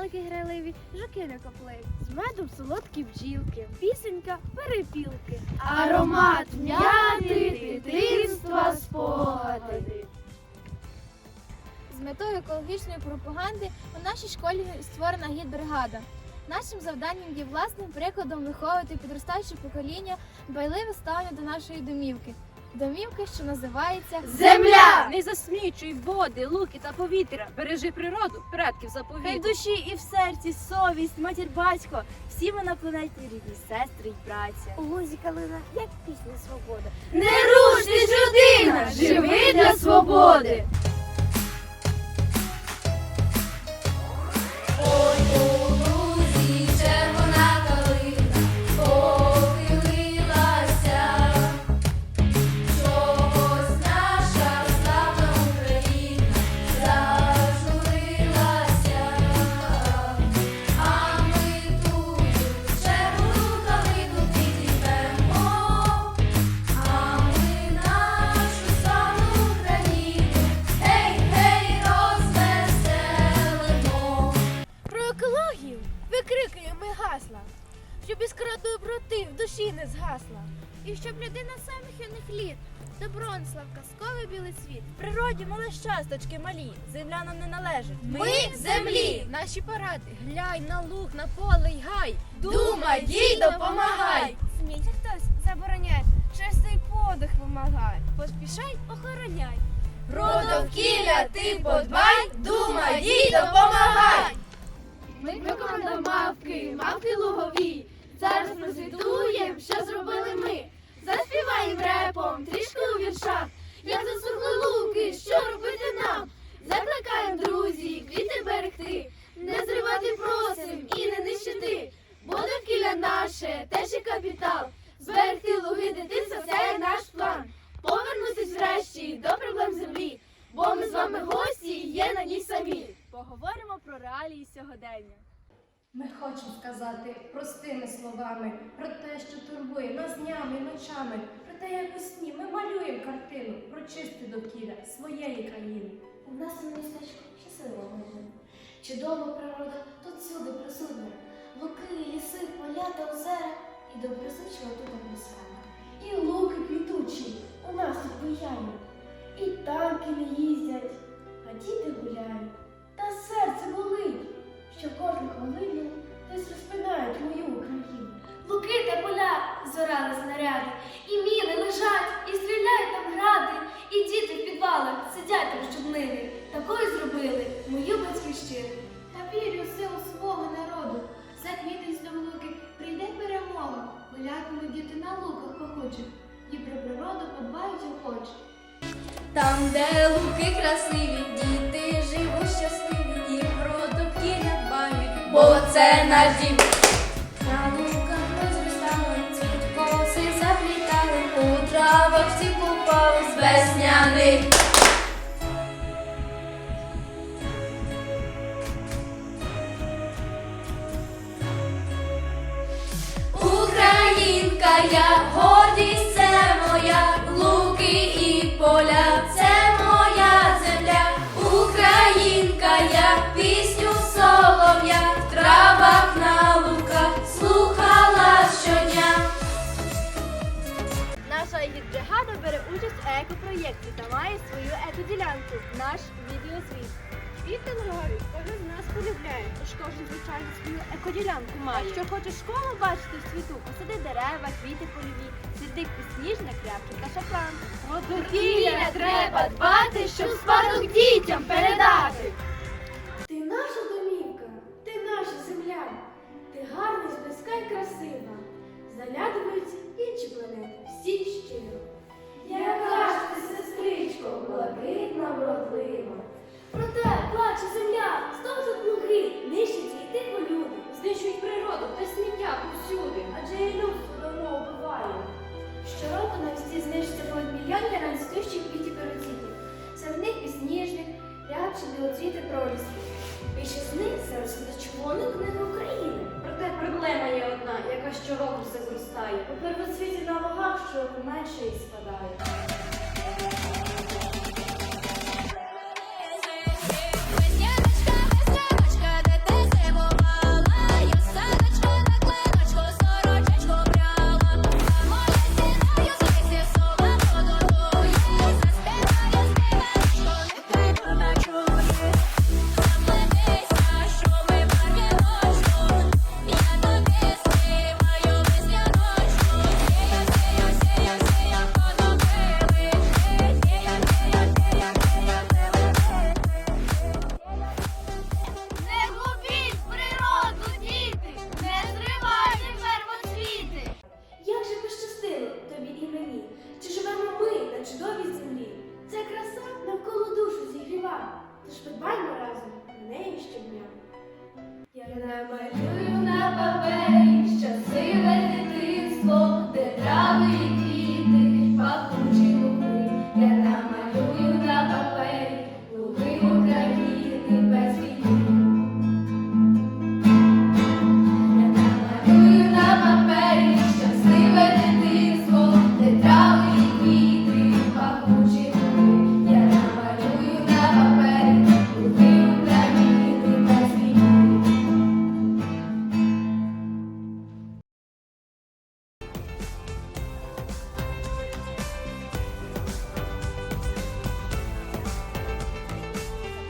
птахи граливі, жуки накопливі, з медом солодкі бджілки, пісенька перепілки, аромат м'яти, дитинства, спогади. З метою екологічної пропаганди у нашій школі створена гід-бригада. Нашим завданням є власним прикладом виховувати підростаюче покоління дбайливе ставлення до нашої домівки. Домівки, що називається Земля! Не засмічуй води, луки та повітря. Бережи природу, предків Хай заповіт. в душі і в серці совість, матір батько, всі ми на планеті рідні сестри й браття. У гузі калина, як пісня свобода. Не руш, ти ж людина, живи для свободи. Щоб іскра доброти в душі не згасла. І щоб людина самих юних літ добро несла в казковий білий світ. В природі мали щасточки малі, земля нам не належить. Ми землі! наші поради. Глянь на луг, на поле й гай. Думай, дій, допомагай. Сміття хтось забороняє, чистий подих вимагає. Поспішай, охороняй. Про довкілля ти подбай, думай, дій, допомагай. Звітуємо, що зробили ми. Заспіваємо репом, трішки у віршах. Як засухли луки, що робити нам? Закликаємо друзі, квіти берегти. Не зривати просим і не нищити. Бо довкілля наше теж і капітал. Зберегти луги дитинства це наш план. Повернутись врешті до проблем землі. Бо ми з вами гості є на ній самі. Поговоримо про реалії сьогодення. Ми хочемо сказати простими словами про те, що турбує нас днями і ночами, про те, як у сні ми малюємо картину про чисте довкілля своєї країни. У нас у містечку щаслива година. Чудова природа тут всюди присутня. Луки, ліси, поля та озера і доброзичлива тут атмосфера. І луки квітучі у нас тут буяють. І танки не їздять, а діти гуляють. Та серце батьківщину. Та вірю силу свого народу. За квітень луки прийде перемога. Гулятимуть діти на луках пахучих, і про природу подбають охоче. Там, де луки красиві, діти живуть щасливі, і про довкілля дбають, бо це наш дім. На луках розростали, цвіткоси заплітали, у травах всі купались весняний. Бере участь у екопроєкті та має свою екоділянку. Наш відеозвіт. Квіти лугові кожен з нас полюбляє, тож кожен звичайно свою екоділянку має. Якщо хочеш школу бачити в світу, посади дерева, квіти польові, сиди підсніжник, рябчик та шафран. От довкілля треба дбати, щоб спадок дітям передати. Ти наша домівка, ти наша земля, ти гарна, зблизька й красива. Заглядують інші планети, всі щиро. Яка ж ти, сестричко, блакитна, вродлива. Проте плаче земля, До червоної книги України. Проте проблема є одна, яка щороку все зростає. У первоцвіті на вагах, щороку менше і спадає. щодня. Я намалюю на папері.